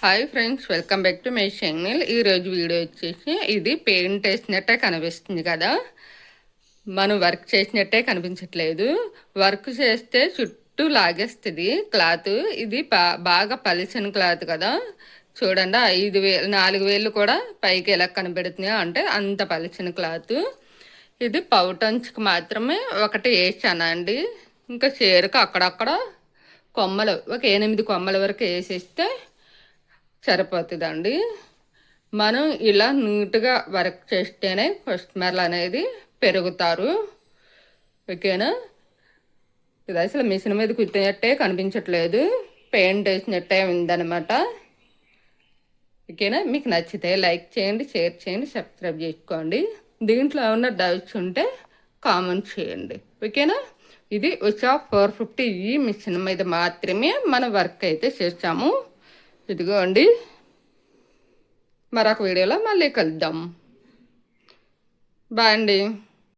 Hi friends welcome back to my channel ఈరోజు video వచ్చేసి ఇది పెయింట్ వేసినట్టే కనిపిస్తుంది కదా. మనం వర్క్ చేసినట్టే కనిపించట్లేదు. వర్క్ చేస్తే చుట్టూ లాగేస్తుంది క్లాత్ ఇది బాగా పలిచిన క్లాత్ కదా. చూడండి ఐదు వేలు నాలుగు వేలు కూడా పైకి ఎలా కనబడుతున్నాయో అంటే అంత పలిచిన క్లాత్ ఇది పౌటంచ్కి మాత్రమే ఒకటి వేసాను అండి ఇంకా చీరకు అక్కడక్కడ కొమ్మలు ఒక ఎనిమిది కొమ్మల వరకు వేసేస్తే సరిపోతుందండి. మనం ఇలా నీట్గా వర్క్ చేస్తేనే కస్టమర్లు అనేది పెరుగుతారు. ఓకేనా? ఇది అసలు మిషన్ మీద కుట్టినట్టే కనిపించట్లేదు. పెయింట్ వేసినట్టే ఉందనమాట ఓకేనా? మీకు నచ్చితే లైక్ చేయండి షేర్ చేయండి సబ్స్క్రైబ్ చేసుకోండి. దీంట్లో ఏమన్నా డౌట్స్ ఉంటే కామెంట్ చేయండి. ఓకేనా? ఇది వచ్చా ఫోర్ ఫిఫ్టీ ఈ మిషన్ మీద మాత్రమే మనం వర్క్ అయితే చేస్తాము. ఇదిగో అండి. మరొక వీడియోలో మళ్ళీ కలుద్దాం. బాయ్ అండి.